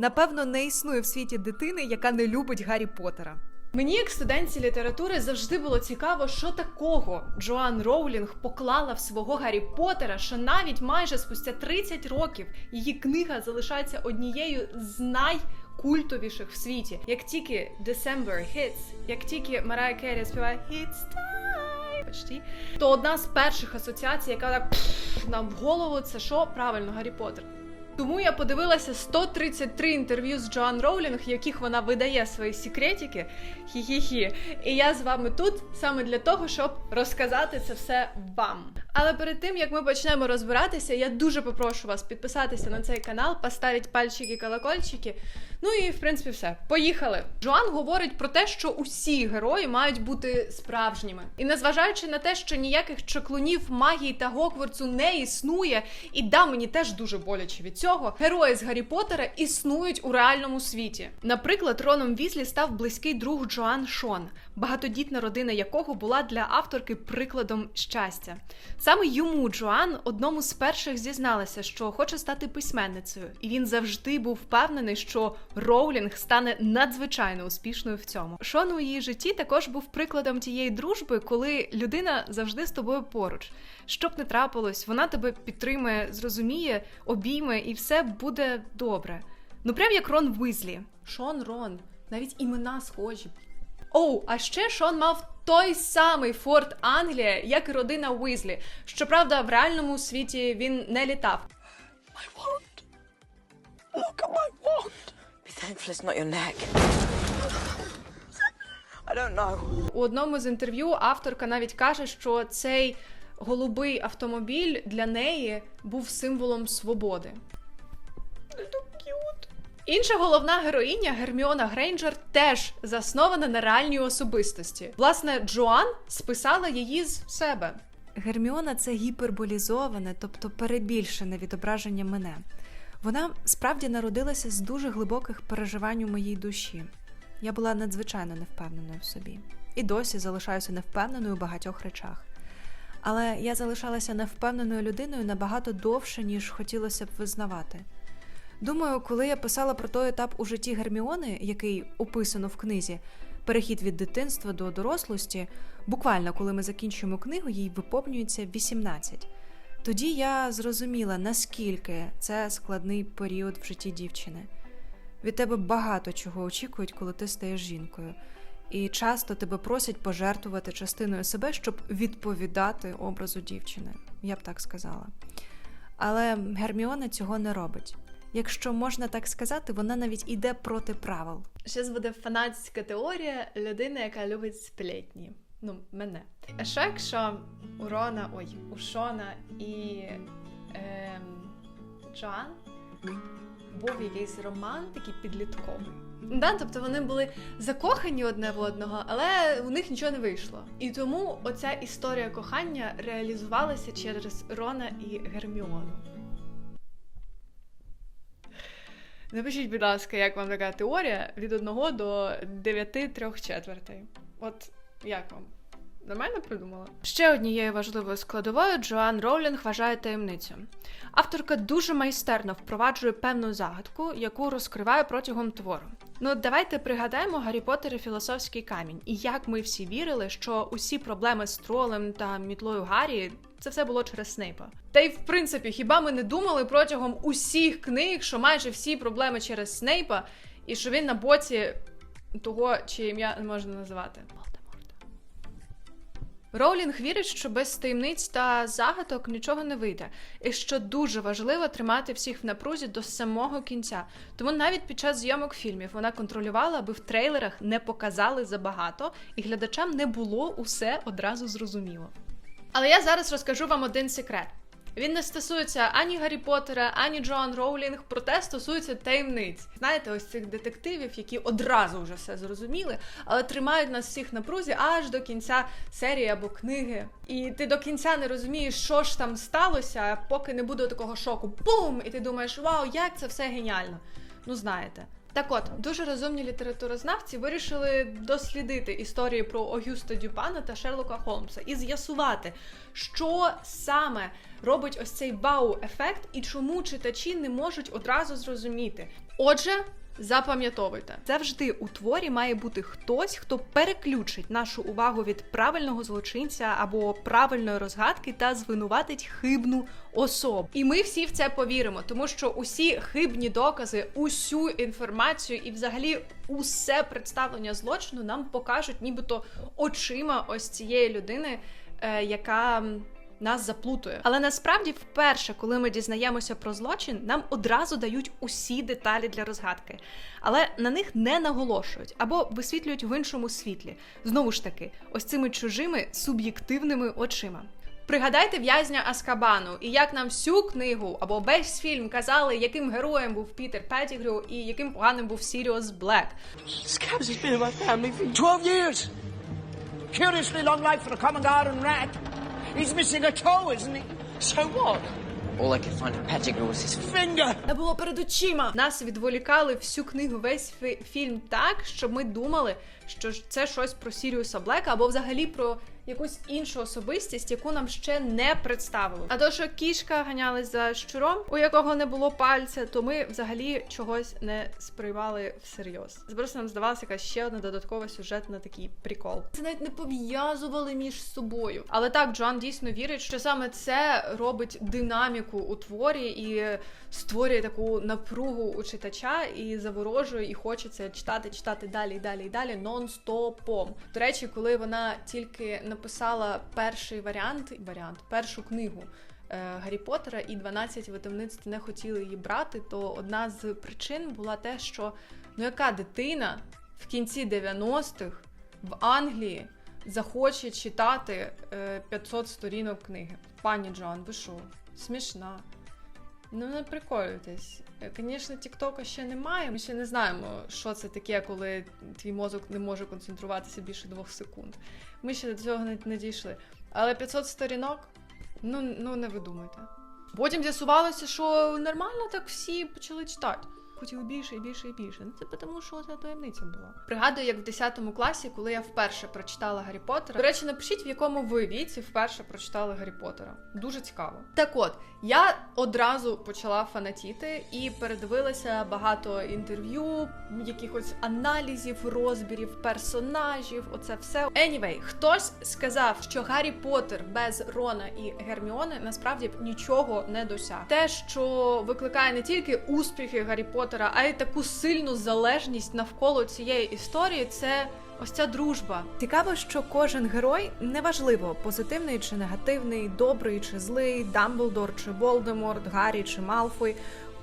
Напевно, не існує в світі дитини, яка не любить Гаррі Поттера. Мені, як студентці літератури, завжди було цікаво, що такого Джоан Роулінг поклала в свого Гаррі Поттера, що навіть майже спустя 30 років її книга залишається однією з найкультовіших в світі. Як тільки December hits, як тільки Марая Керрі співає It's time, почти, то одна з перших асоціацій, яка так нам в голову, це що правильно Гаррі Поттер. Тому я подивилася 133 інтерв'ю з Джоан Роулінг, яких вона видає свої секретики. Хі-хі-хі. І я з вами тут саме для того, щоб розказати це все вам. Але перед тим як ми почнемо розбиратися, я дуже попрошу вас підписатися на цей канал, поставити пальчики, колокольчики. Ну і в принципі все. Поїхали. Джоан говорить про те, що усі герої мають бути справжніми. І незважаючи на те, що ніяких чаклунів, магії та Гокворцу не існує, і да, мені теж дуже боляче від цього. Герої з Гаррі Поттера існують у реальному світі. Наприклад, Роном Візлі став близький друг Джоан Шон, багатодітна родина якого була для авторки прикладом щастя. Саме йому Джоан одному з перших зізналася, що хоче стати письменницею, і він завжди був впевнений, що Роулінг стане надзвичайно успішною в цьому. Шон у її житті також був прикладом тієї дружби, коли людина завжди з тобою поруч. Що б не трапилось, вона тебе підтримує, зрозуміє, обійме, і все буде добре. Ну прям як Рон Визлі. Шон Рон, навіть імена схожі. Оу, а ще Шон мав той самий Форт Англія, як і родина Уізлі. Щоправда, в реальному світі він не літав. My wand. Look at my wand. Be thankful it's not your neck. I don't know. У одному з інтерв'ю авторка навіть каже, що цей голубий автомобіль для неї був символом свободи. Інша головна героїня Герміона Грейнджер теж заснована на реальній особистості. Власне, Джоан списала її з себе. Герміона це гіперболізоване, тобто перебільшене відображення мене. Вона справді народилася з дуже глибоких переживань у моїй душі. Я була надзвичайно невпевненою в собі. І досі залишаюся невпевненою у багатьох речах. Але я залишалася невпевненою людиною набагато довше, ніж хотілося б визнавати. Думаю, коли я писала про той етап у житті Герміони, який описано в книзі, перехід від дитинства до дорослості, буквально коли ми закінчуємо книгу, їй виповнюється 18. Тоді я зрозуміла, наскільки це складний період в житті дівчини. Від тебе багато чого очікують, коли ти стаєш жінкою, і часто тебе просять пожертвувати частиною себе, щоб відповідати образу дівчини. Я б так сказала. Але Герміона цього не робить. Якщо можна так сказати, вона навіть іде проти правил. Зараз буде фанатська теорія людини, яка любить сплетні. Ну, мене. А що якщо у Рона, ой, у Шона і ем, Джоан був якийсь роман такий підлітковий. Да, тобто вони були закохані одне в одного, але у них нічого не вийшло. І тому оця історія кохання реалізувалася через Рона і Герміону. Напишіть, будь ласка, як вам така теорія від 1 до 9 3 четвертей. От як вам? Нормально придумала? Ще однією важливою складовою Джоан Роулінг вважає таємницю. Авторка дуже майстерно впроваджує певну загадку, яку розкриває протягом твору. Ну, давайте пригадаємо Гаррі Поттер і філософський камінь, і як ми всі вірили, що усі проблеми з тролем та мітлою Гаррі це все було через Снейпа. Та й в принципі, хіба ми не думали протягом усіх книг, що майже всі проблеми через Снейпа, і що він на боці того, чиє ім'я не можна називати. Роулінг вірить, що без таємниць та загадок нічого не вийде, і що дуже важливо тримати всіх в напрузі до самого кінця. Тому навіть під час зйомок фільмів вона контролювала, аби в трейлерах не показали забагато, і глядачам не було усе одразу зрозуміло. Але я зараз розкажу вам один секрет. Він не стосується ані Гаррі Поттера, ані Джоан Роулінг, проте стосується таємниць. Знаєте, ось цих детективів, які одразу вже все зрозуміли, але тримають нас всіх на прузі аж до кінця серії або книги. І ти до кінця не розумієш, що ж там сталося, поки не буде такого шоку. Бум! І ти думаєш, вау, як це все геніально. Ну знаєте. Так от, дуже розумні літературознавці вирішили дослідити історії про Огюста Дюпана та Шерлока Холмса і з'ясувати, що саме робить ось цей вау-ефект і чому читачі не можуть одразу зрозуміти. Отже, запам'ятовуйте, завжди у творі має бути хтось, хто переключить нашу увагу від правильного злочинця або правильної розгадки та звинуватить хибну особу. І ми всі в це повіримо, тому що усі хибні докази, усю інформацію і взагалі усе представлення злочину нам покажуть, нібито очима ось цієї людини, е, яка. Нас заплутує, але насправді, вперше, коли ми дізнаємося про злочин, нам одразу дають усі деталі для розгадки, але на них не наголошують або висвітлюють в іншому світлі. Знову ж таки, ось цими чужими суб'єктивними очима. Пригадайте в'язня Аскабану, і як нам всю книгу або весь фільм казали, яким героєм був Пітер Петтігрю і яким поганим був Сіріус Блек. Scabs has been in my family for 12 years. Curiously long life for a common garden rat. He's missing a toe, isn't he? So what? All I could find of Pettigrew was his Finger. Не було перед очима. Нас відволікали всю книгу, весь фі- фільм так, щоб ми думали, що ж це щось про Сіріуса Блека або взагалі про якусь іншу особистість, яку нам ще не представили. А то, що кішка ганялась за щуром, у якого не було пальця, то ми взагалі чогось не сприймали всерйоз. Просто нам здавалася якась ще одна додаткова сюжетна такий прикол. Це навіть не пов'язували між собою. Але так, Джоан дійсно вірить, що саме це робить динаміку у творі і створює таку напругу у читача і заворожує, і хочеться читати, читати далі, далі, далі нон-стопом. До речі, коли вона тільки написала перший варіант, варіант, першу книгу. е, Гаррі Поттера і 12 видавництв не хотіли її брати, то одна з причин була те, що ну яка дитина в кінці 90-х в Англії захоче читати е, 500 сторінок книги. Пані Джоан, ви що? Смішна. Ну, не приколюйтесь. Е, Звісно, Тіктока ще немає. Ми ще не знаємо, що це таке, коли твій мозок не може концентруватися більше двох секунд. Ми ще до цього не, не дійшли. Але 500 сторінок, ну, ну не видумайте. Потім з'ясувалося, що нормально так всі почали читати. Хотіли більше і більше і більше. Ну це тому, що це таємниця була. Пригадую, як в 10 класі, коли я вперше прочитала Гаррі Поттера. До речі, напишіть, в якому ви віці вперше прочитали Гаррі Поттера. Дуже цікаво. Так от, я одразу почала фанатіти і передивилася багато інтерв'ю, якихось аналізів, розбірів, персонажів. Оце все. Anyway, хтось сказав, що Гаррі Поттер без Рона і Герміони насправді б нічого не досяг. Те, що викликає не тільки успіхи Гаррі Поттера, а й таку сильну залежність навколо цієї історії, це ось ця дружба. Цікаво, що кожен герой неважливо, позитивний чи негативний, добрий чи злий, Дамблдор чи Волдеморт, Гаррі чи Малфой.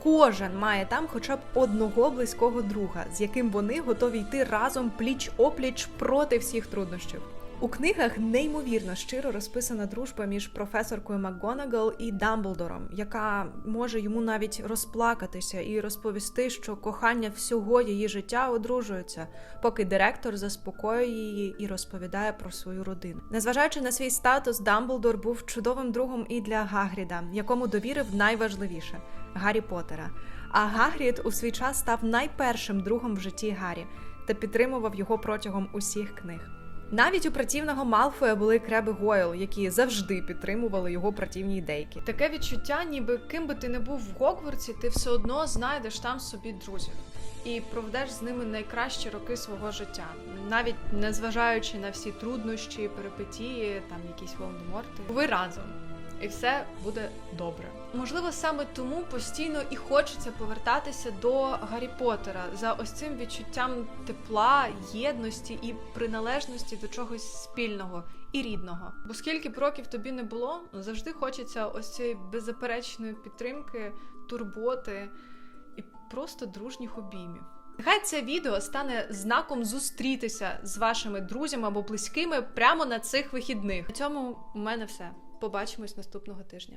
Кожен має там хоча б одного близького друга, з яким вони готові йти разом пліч опліч проти всіх труднощів. У книгах неймовірно щиро розписана дружба між професоркою МакГонагал і Дамблдором, яка може йому навіть розплакатися і розповісти, що кохання всього її життя одружується, поки директор заспокоює її і розповідає про свою родину. Незважаючи на свій статус, Дамблдор був чудовим другом і для Гагріда, якому довірив найважливіше Гаррі Поттера. А Гагрід у свій час став найпершим другом в житті Гаррі та підтримував його протягом усіх книг. Навіть у працівного Малфоя були креби Гойл, які завжди підтримували його противні ідейки. Таке відчуття, ніби ким би ти не був в Гогвартсі, ти все одно знайдеш там собі друзів і проведеш з ними найкращі роки свого життя, навіть незважаючи на всі труднощі, перипетії, там якісь Волдеморти. Ви разом. І все буде добре. Можливо, саме тому постійно і хочеться повертатися до Гаррі Поттера за ось цим відчуттям тепла, єдності і приналежності до чогось спільного і рідного. Бо скільки б років тобі не було, завжди хочеться ось цієї беззаперечної підтримки, турботи і просто дружніх обіймів. Нехай це відео стане знаком зустрітися з вашими друзями або близькими прямо на цих вихідних. На цьому у мене все. Побачимось наступного тижня.